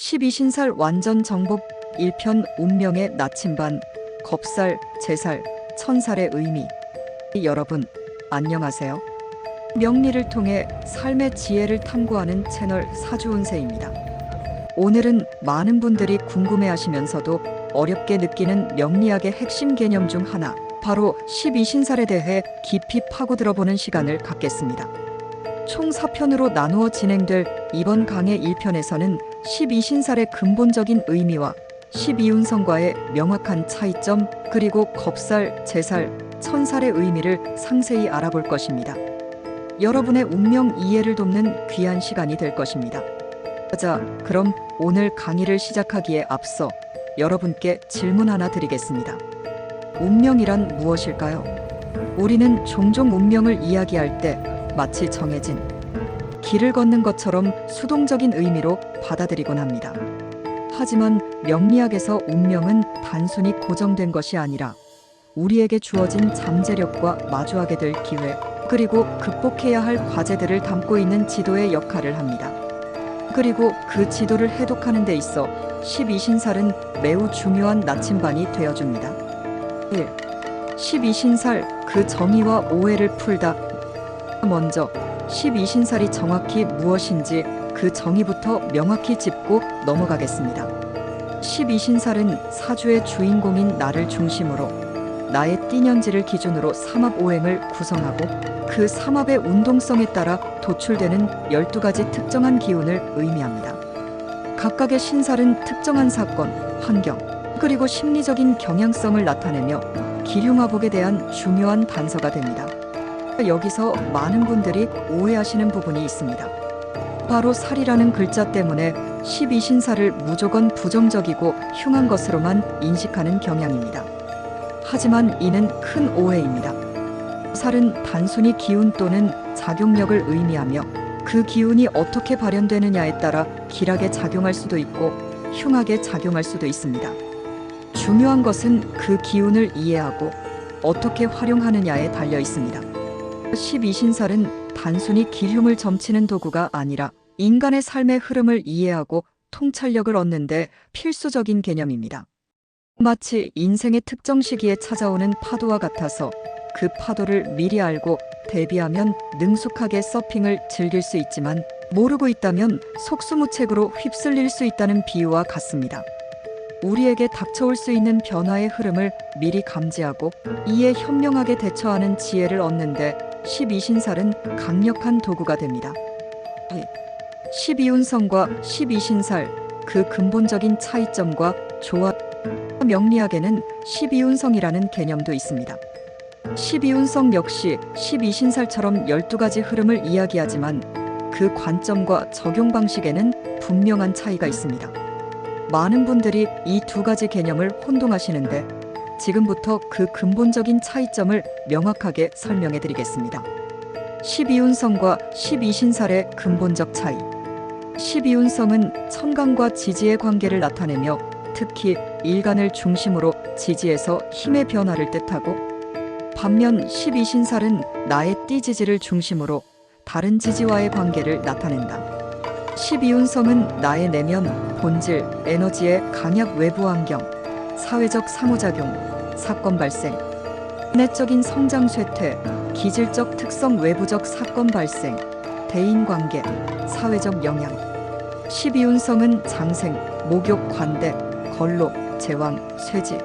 12신살 완전 정복 1편 운명의 나침반 겁살, 제살, 천살의 의미 여러분 안녕하세요. 명리를 통해 삶의 지혜를 탐구하는 채널 사주운세입니다. 오늘은 많은 분들이 궁금해하시면서도 어렵게 느끼는 명리학의 핵심 개념 중 하나 바로 12신살에 대해 깊이 파고들어보는 시간을 갖겠습니다. 총 4편으로 나누어 진행될 이번 강의 1편에서는 12신살의 근본적인 의미와 12운성과의 명확한 차이점 그리고 겁살, 제살, 천살의 의미를 상세히 알아볼 것입니다. 여러분의 운명 이해를 돕는 귀한 시간이 될 것입니다. 자, 그럼 오늘 강의를 시작하기에 앞서 여러분께 질문 하나 드리겠습니다. 운명이란 무엇일까요? 우리는 종종 운명을 이야기할 때 마치 정해진 길을 걷는 것처럼 수동적인 의미로 받아들이곤 합니다. 하지만 명리학에서 운명은 단순히 고정된 것이 아니라 우리에게 주어진 잠재력과 마주하게 될 기회, 그리고 극복해야 할 과제들을 담고 있는 지도의 역할을 합니다. 그리고 그 지도를 해독하는 데 있어 12신살은 매우 중요한 나침반이 되어줍니다. 1. 12신살 그 정의와 오해를 풀다. 먼저 12신살이 정확히 무엇인지 그 정의부터 명확히 짚고 넘어가겠습니다. 12신살은 사주의 주인공인 나를 중심으로 나의 띠년지를 기준으로 삼합오행을 구성하고 그 삼합의 운동성에 따라 도출되는 12가지 특정한 기운을 의미합니다. 각각의 신살은 특정한 사건, 환경, 그리고 심리적인 경향성을 나타내며 기륭화복에 대한 중요한 단서가 됩니다. 여기서 많은 분들이 오해하시는 부분이 있습니다. 바로 살이라는 글자 때문에 12신살을 무조건 부정적이고 흉한 것으로만 인식하는 경향입니다. 하지만 이는 큰 오해입니다. 살은 단순히 기운 또는 작용력을 의미하며 그 기운이 어떻게 발현되느냐에 따라 길하게 작용할 수도 있고 흉하게 작용할 수도 있습니다. 중요한 것은 그 기운을 이해하고 어떻게 활용하느냐에 달려 있습니다. 12신살은 단순히 기흉을 점치는 도구가 아니라 인간의 삶의 흐름을 이해하고 통찰력을 얻는데 필수적인 개념입니다. 마치 인생의 특정 시기에 찾아오는 파도와 같아서 그 파도를 미리 알고 대비하면 능숙하게 서핑을 즐길 수 있지만 모르고 있다면 속수무책으로 휩쓸릴 수 있다는 비유와 같습니다. 우리에게 닥쳐올 수 있는 변화의 흐름을 미리 감지하고 이에 현명하게 대처하는 지혜를 얻는데 12신살은 강력한 도구가 됩니다. 12운성과 12신살 그 근본적인 차이점과 조합 명리학에는 12운성이라는 개념도 있습니다. 12운성 역시 12신살처럼 12가지 흐름을 이야기하지만 그 관점과 적용 방식에는 분명한 차이가 있습니다. 많은 분들이 이 두 가지 개념을 혼동하시는데 지금부터 그 근본적인 차이점을 명확하게 설명해 드리겠습니다. 12운성과 12신살의 근본적 차이. 12운성은 천간과 지지의 관계를 나타내며 특히 일간을 중심으로 지지에서 힘의 변화를 뜻하고 반면 12신살은 나의 띠지지를 중심으로 다른 지지와의 관계를 나타낸다. 12운성은 나의 내면, 본질, 에너지의 강약 외부 환경, 사회적 상호작용, 사건 발생, 내적인 성장 쇠퇴, 기질적 특성 외부적 사건 발생, 대인 관계, 사회적 영향. 12운성은 장생, 목욕, 관대, 걸로, 제왕, 쇠지,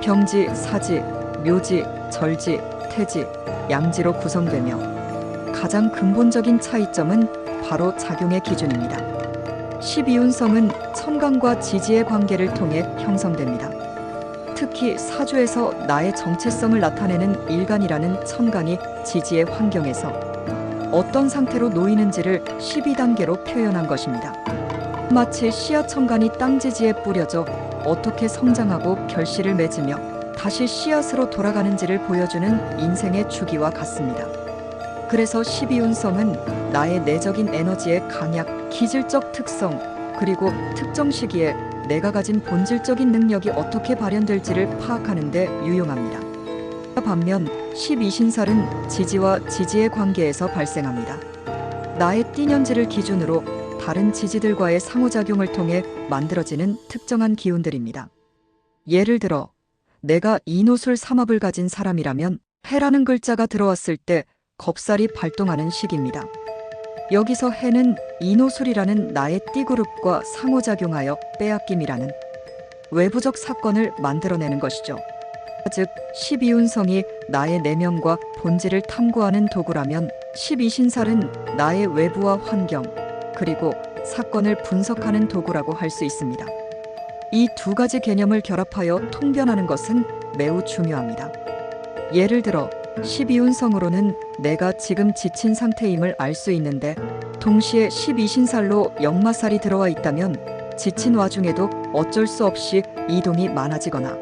병지, 사지, 묘지, 절지, 태지, 양지로 구성되며 가장 근본적인 차이점은 바로 작용의 기준입니다. 12운성은 천간과 지지의 관계를 통해 형성됩니다. 특히 사주에서 나의 정체성을 나타내는 일간이라는 천간이 지지의 환경에서 어떤 상태로 놓이는지를 12단계로 표현한 것입니다. 마치 씨앗 천간이 땅 지지에 뿌려져 어떻게 성장하고 결실을 맺으며 다시 씨앗으로 돌아가는지를 보여주는 인생의 주기와 같습니다. 그래서 12운성은 나의 내적인 에너지의 강약, 기질적 특성, 그리고 특정 시기에 내가 가진 본질적인 능력이 어떻게 발현될지를 파악하는 데 유용합니다. 반면 12신살은 지지와 지지의 관계에서 발생합니다. 나의 띠년지를 기준으로 다른 지지들과의 상호작용을 통해 만들어지는 특정한 기운들입니다. 예를 들어, 내가 이노술 삼합을 가진 사람이라면 해라는 글자가 들어왔을 때 겁살이 발동하는 시기입니다. 여기서 해는 이노술이라는 나의 띠그룹과 상호작용하여 빼앗김이라는 외부적 사건을 만들어내는 것이죠. 즉, 12운성이 나의 내면과 본질을 탐구하는 도구라면 12신살은 나의 외부와 환경, 그리고 사건을 분석하는 도구라고 할 수 있습니다. 이 두 가지 개념을 결합하여 통변하는 것은 매우 중요합니다. 예를 들어, 12운성으로는 내가 지금 지친 상태임을 알 수 있는데, 동시에 12신살로 역마살이 들어와 있다면, 지친 와중에도 어쩔 수 없이 이동이 많아지거나,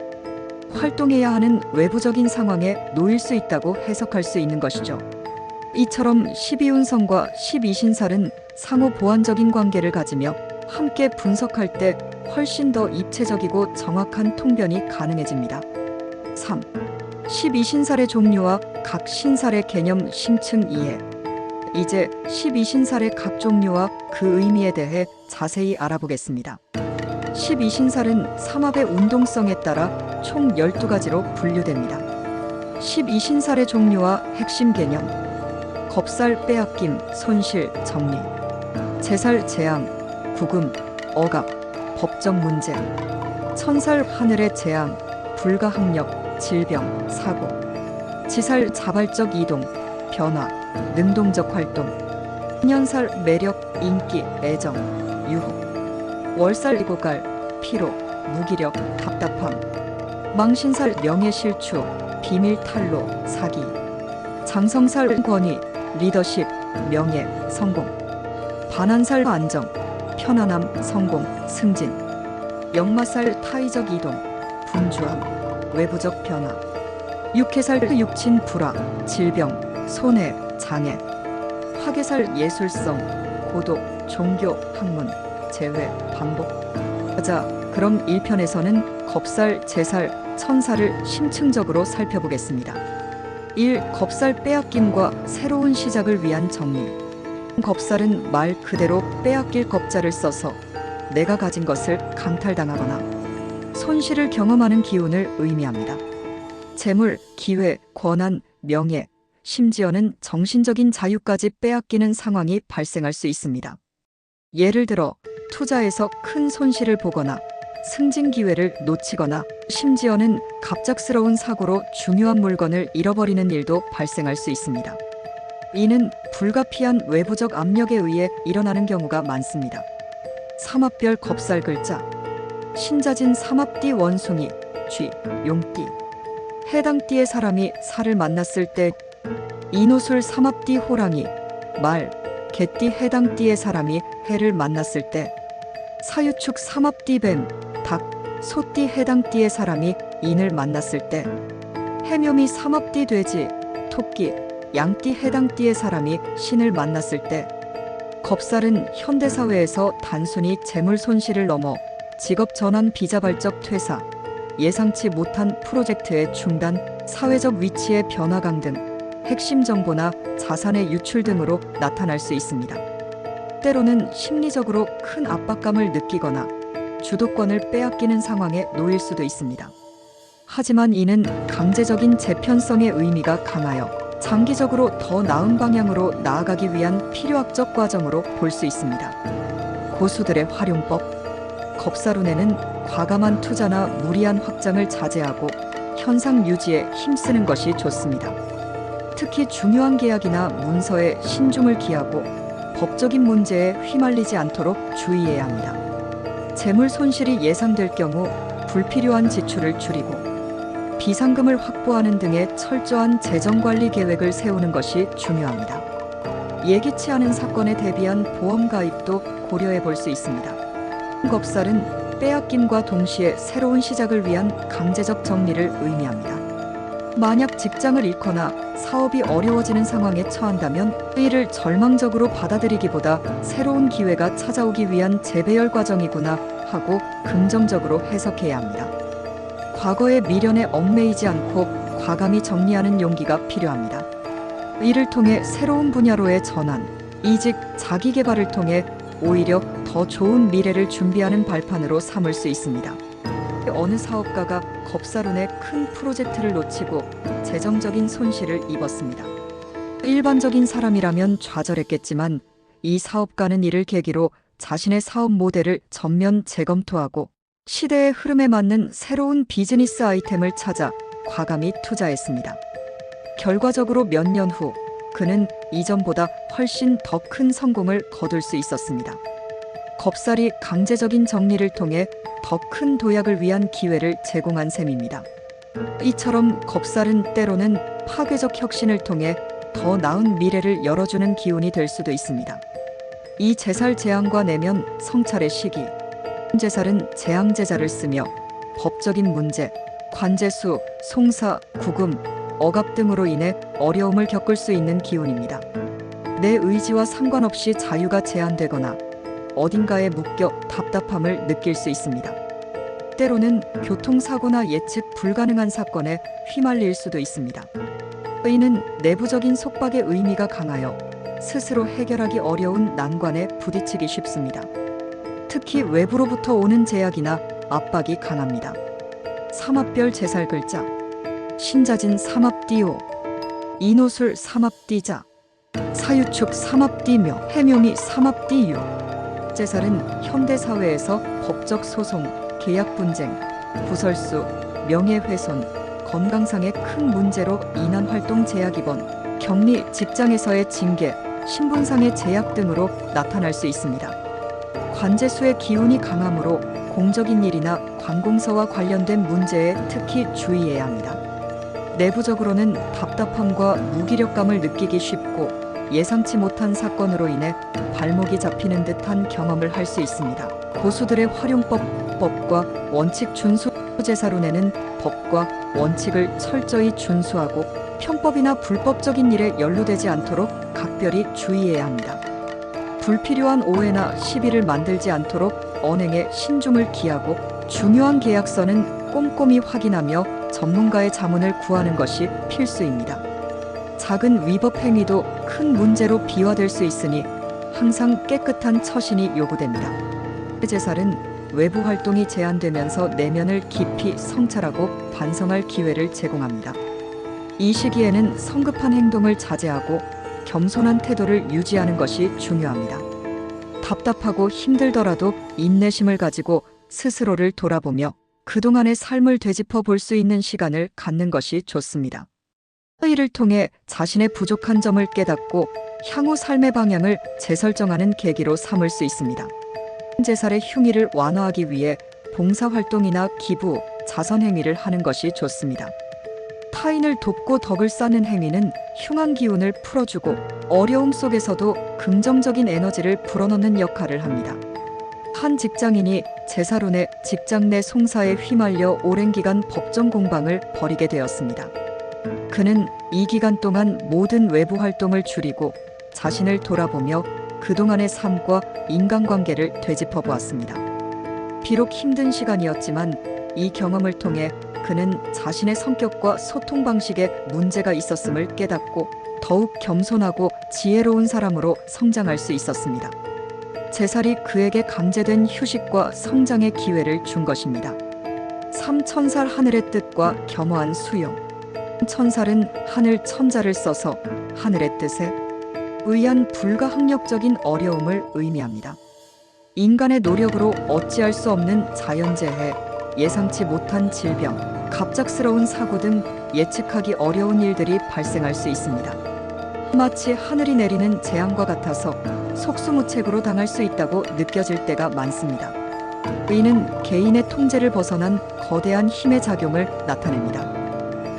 활동해야 하는 외부적인 상황에 놓일 수 있다고 해석할 수 있는 것이죠. 이처럼 12운성과 12신살은 상호 보완적인 관계를 가지며 함께 분석할 때 훨씬 더 입체적이고 정확한 통변이 가능해집니다. 3. 12신살의 종류와 각 신살의 개념 심층 이해. 이제 12신살의 각 종류와 그 의미에 대해 자세히 알아보겠습니다. 12신살은 삼합의 운동성에 따라 총 12가지로 분류됩니다. 12신살의 종류와 핵심 개념 겁살 빼앗김, 손실, 정리 제살 재앙, 구금, 억압, 법적 문제 천살 하늘의 재앙, 불가항력, 질병, 사고 지살 자발적 이동, 변화, 능동적 활동 년살 매력, 인기, 애정, 유혹 월살 이고갈, 피로, 무기력, 답답함 망신살 명예실추, 비밀 탈로, 사기 장성살 권위, 리더십, 명예, 성공 반한살 안정, 편안함, 성공, 승진 역마살 타이적 이동, 분주함, 외부적 변화 육해살 육친 불화, 질병, 손해, 장애 화계살 예술성, 고독, 종교, 학문, 재회, 반복 자, 그럼 1편에서는 겁살, 제살, 천살을 심층적으로 살펴보겠습니다. 1. 겁살 빼앗김과 새로운 시작을 위한 정리. 겁살은 말 그대로 빼앗길 겁자를 써서 내가 가진 것을 강탈당하거나 손실을 경험하는 기운을 의미합니다. 재물, 기회, 권한, 명예, 심지어는 정신적인 자유까지 빼앗기는 상황이 발생할 수 있습니다. 예를 들어 투자에서 큰 손실을 보거나 승진 기회를 놓치거나 심지어는 갑작스러운 사고로 중요한 물건을 잃어버리는 일도 발생할 수 있습니다. 이는 불가피한 외부적 압력에 의해 일어나는 경우가 많습니다. 삼합별 겁살 글자 신자진 삼합띠 원숭이 쥐 용띠. 해당 띠의 사람이 살을 만났을 때 이노술 삼합띠 호랑이 말 개띠 해당 띠의 사람이 해를 만났을 때 사유축 삼합띠 뱀, 닭, 소띠 해당 띠의 사람이 인을 만났을 때 해묘미 삼합띠 돼지, 토끼, 양띠 해당 띠의 사람이 신을 만났을 때 겁살은 현대사회에서 단순히 재물 손실을 넘어 직업 전환 비자발적 퇴사, 예상치 못한 프로젝트의 중단, 사회적 위치의 변화 강 등 핵심 정보나 자산의 유출 등으로 나타날 수 있습니다. 때로는 심리적으로 큰 압박감을 느끼거나 주도권을 빼앗기는 상황에 놓일 수도 있습니다. 하지만 이는 강제적인 재편성의 의미가 강하여 장기적으로 더 나은 방향으로 나아가기 위한 필요학적 과정으로 볼 수 있습니다. 고수들의 활용법 겁사룬에는 과감한 투자나 무리한 확장을 자제하고 현상 유지에 힘쓰는 것이 좋습니다. 특히 중요한 계약이나 문서에 신중을 기하고 법적인 문제에 휘말리지 않도록 주의해야 합니다. 재물 손실이 예상될 경우 불필요한 지출을 줄이고 비상금을 확보하는 등의 철저한 재정 관리 계획을 세우는 것이 중요합니다. 예기치 않은 사건에 대비한 보험 가입도 고려해 볼 수 있습니다. 겁살은 빼앗김과 동시에 새로운 시작을 위한 강제적 정리를 의미합니다. 만약 직장을 잃거나 사업이 어려워지는 상황에 처한다면 이를 절망적으로 받아들이기보다 새로운 기회가 찾아오기 위한 재배열 과정이구나 하고 긍정적으로 해석해야 합니다. 과거의 미련에 얽매이지 않고 과감히 정리하는 용기가 필요합니다. 이를 통해 새로운 분야로의 전환, 이직, 자기 개발을 통해 오히려 더 좋은 미래를 준비하는 발판으로 삼을 수 있습니다. 어느 사업가가 겁사룬의 큰 프로젝트를 놓치고 재정적인 손실을 입었습니다. 일반적인 사람이라면 좌절했겠지만 이 사업가는 이를 계기로 자신의 사업 모델을 전면 재검토하고 시대의 흐름에 맞는 새로운 비즈니스 아이템을 찾아 과감히 투자했습니다. 결과적으로 몇 년 후 그는 이전보다 훨씬 더 큰 성공을 거둘 수 있었습니다. 겁살이 강제적인 정리를 통해 더 큰 도약을 위한 기회를 제공한 셈입니다. 이처럼 겁살은 때로는 파괴적 혁신을 통해 더 나은 미래를 열어주는 기운이 될 수도 있습니다. 이 제살 재앙과 내면 성찰의 시기, 제살은 재앙 제자를 쓰며 법적인 문제, 관제수, 송사, 구금, 억압 등으로 인해 어려움을 겪을 수 있는 기운입니다. 내 의지와 상관없이 자유가 제한되거나 어딘가에 묶여 답답함을 느낄 수 있습니다. 때로는 교통사고나 예측 불가능한 사건에 휘말릴 수도 있습니다. 이는 내부적인 속박의 의미가 강하여 스스로 해결하기 어려운 난관에 부딪히기 쉽습니다. 특히 외부로부터 오는 제약이나 압박이 강합니다. 삼합별 제살 글자 신자진 삼합띠오 이노술 삼합띠자 사유축 삼합띠묘 해묘미 삼합띠유 제살은 현대 사회에서 법적 소송, 계약 분쟁, 부설수, 명예훼손, 건강상의 큰 문제로 인한 활동 제약 입원, 격리, 직장에서의 징계, 신분상의 제약 등으로 나타날 수 있습니다. 관제수의 기운이 강하므로 공적인 일이나 관공서와 관련된 문제에 특히 주의해야 합니다. 내부적으로는 답답함과 무기력감을 느끼기 쉽고 예상치 못한 사건으로 인해 발목이 잡히는 듯한 경험을 할 수 있습니다. 고수들의 활용법, 법과 원칙 준수 제사론에는 법과 원칙을 철저히 준수하고 편법이나 불법적인 일에 연루되지 않도록 각별히 주의해야 합니다. 불필요한 오해나 시비를 만들지 않도록 언행에 신중을 기하고 중요한 계약서는 꼼꼼히 확인하며 전문가의 자문을 구하는 것이 필수입니다. 작은 위법 행위도 큰 문제로 비화될 수 있으니 항상 깨끗한 처신이 요구됩니다. 제살은 외부 활동이 제한되면서 내면을 깊이 성찰하고 반성할 기회를 제공합니다. 이 시기에는 성급한 행동을 자제하고 겸손한 태도를 유지하는 것이 중요합니다. 답답하고 힘들더라도 인내심을 가지고 스스로를 돌아보며 그동안의 삶을 되짚어 볼 수 있는 시간을 갖는 것이 좋습니다. 이를 통해 자신의 부족한 점을 깨닫고 향후 삶의 방향을 재설정하는 계기로 삼을 수 있습니다. 제살의 흉의를 완화하기 위해 봉사활동이나 기부, 자선행위를 하는 것이 좋습니다. 타인을 돕고 덕을 쌓는 행위는 흉한 기운을 풀어주고 어려움 속에서도 긍정적인 에너지를 불어넣는 역할을 합니다. 한 직장인이 제사론의 직장 내 송사에 휘말려 오랜 기간 법정 공방을 벌이게 되었습니다. 그는 이 기간 동안 모든 외부 활동을 줄이고 자신을 돌아보며 그동안의 삶과 인간관계를 되짚어 보았습니다. 비록 힘든 시간이었지만 이 경험을 통해 그는 자신의 성격과 소통 방식에 문제가 있었음을 깨닫고 더욱 겸손하고 지혜로운 사람으로 성장할 수 있었습니다. 제살이 그에게 강제된 휴식과 성장의 기회를 준 것입니다. 삼천살 하늘의 뜻과 겸허한 수용. 천살은 하늘 천자를 써서 하늘의 뜻에 의한 불가항력적인 어려움을 의미합니다. 인간의 노력으로 어찌할 수 없는 자연재해, 예상치 못한 질병, 갑작스러운 사고 등 예측하기 어려운 일들이 발생할 수 있습니다. 마치 하늘이 내리는 재앙과 같아서 속수무책으로 당할 수 있다고 느껴질 때가 많습니다. 이는 개인의 통제를 벗어난 거대한 힘의 작용을 나타냅니다.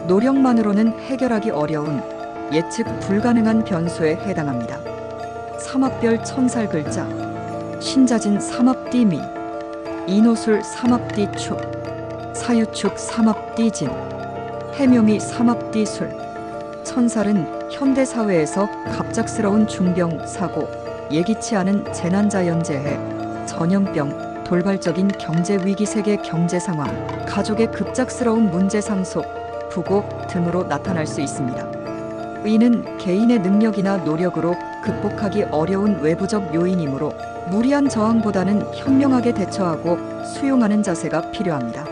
노력만으로는 해결하기 어려운 예측 불가능한 변수에 해당합니다. 삼합별 천살 글자, 신자진 삼합띠미, 이노술 삼합띠축, 사유축 삼합띠진, 해묘미 삼합띠술. 천살은 현대 사회에서 갑작스러운 중병, 사고, 예기치 않은 재난자연재해, 전염병, 돌발적인 경제 위기 세계 경제 상황, 가족의 급작스러운 문제 상속, 부고 등으로 나타날 수 있습니다. 이는 개인의 능력이나 노력으로 극복하기 어려운 외부적 요인이므로 무리한 저항보다는 현명하게 대처하고 수용하는 자세가 필요합니다.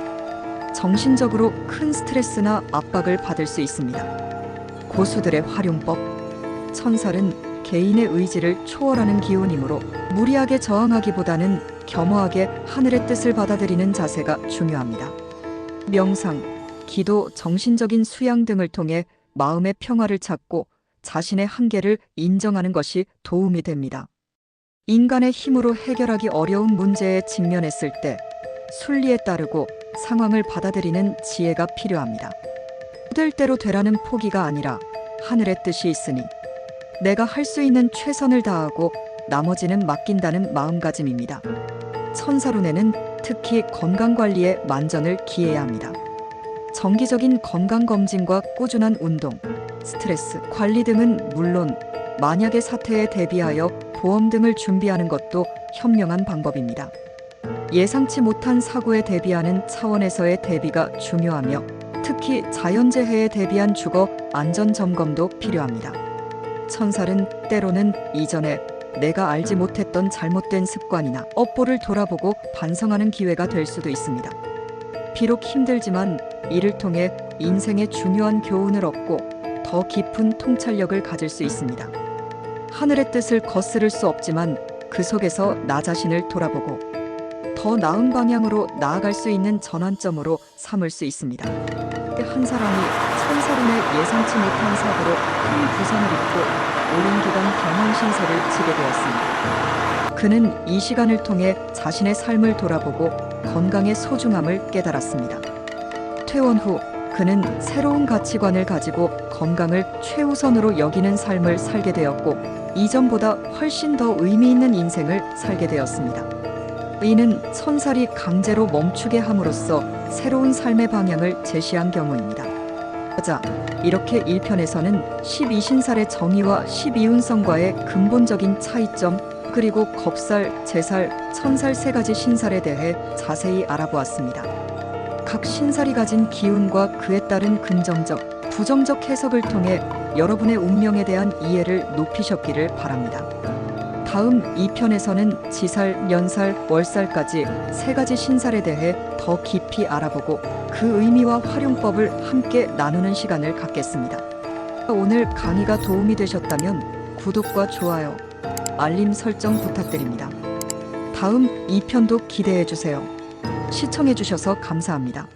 정신적으로 큰 스트레스나 압박을 받을 수 있습니다. 고수들의 활용법 천살은 개인의 의지를 초월하는 기운이므로 무리하게 저항하기보다는 겸허하게 하늘의 뜻을 받아들이는 자세가 중요합니다. 명상, 기도, 정신적인 수양 등을 통해 마음의 평화를 찾고 자신의 한계를 인정하는 것이 도움이 됩니다. 인간의 힘으로 해결하기 어려운 문제에 직면했을 때 순리에 따르고 상황을 받아들이는 지혜가 필요합니다. 될 대로 되라는 포기가 아니라 하늘의 뜻이 있으니 내가 할 수 있는 최선을 다하고 나머지는 맡긴다는 마음가짐입니다. 천사룬에는 특히 건강 관리에 만전을 기해야 합니다. 정기적인 건강 검진과 꾸준한 운동, 스트레스 관리 등은 물론 만약의 사태에 대비하여 보험 등을 준비하는 것도 현명한 방법입니다. 예상치 못한 사고에 대비하는 차원에서의 대비가 중요하며 특히 자연재해에 대비한 주거 안전 점검도 필요합니다. 천살은 때로는 이전에 내가 알지 못했던 잘못된 습관이나 업보를 돌아보고 반성하는 기회가 될 수도 있습니다. 비록 힘들지만 이를 통해 인생의 중요한 교훈을 얻고 더 깊은 통찰력을 가질 수 있습니다. 하늘의 뜻을 거스를 수 없지만 그 속에서 나 자신을 돌아보고 더 나은 방향으로 나아갈 수 있는 전환점으로 삼을 수 있습니다. 한 사람이 천사론의 예상치 못한 사고로 큰 부상을 입고 오랜 기간 병원 신세를 지게 되었습니다. 그는 이 시간을 통해 자신의 삶을 돌아보고 건강의 소중함을 깨달았습니다. 퇴원 후 그는 새로운 가치관을 가지고 건강을 최우선으로 여기는 삶을 살게 되었고 이전보다 훨씬 더 의미 있는 인생을 살게 되었습니다. 이는 천살이 강제로 멈추게 함으로써 새로운 삶의 방향을 제시한 경우입니다. 자, 이렇게 1편에서는 12신살의 정의와 12운성과의 근본적인 차이점, 그리고 겁살, 제살, 천살 세 가지 신살에 대해 자세히 알아보았습니다. 각 신살이 가진 기운과 그에 따른 긍정적, 부정적 해석을 통해 여러분의 운명에 대한 이해를 높이셨기를 바랍니다. 다음 2편에서는 지살, 년살, 월살까지 세 가지 신살에 대해 더 깊이 알아보고 그 의미와 활용법을 함께 나누는 시간을 갖겠습니다. 오늘 강의가 도움이 되셨다면 구독과 좋아요, 알림 설정 부탁드립니다. 다음 2편도 기대해 주세요. 시청해 주셔서 감사합니다.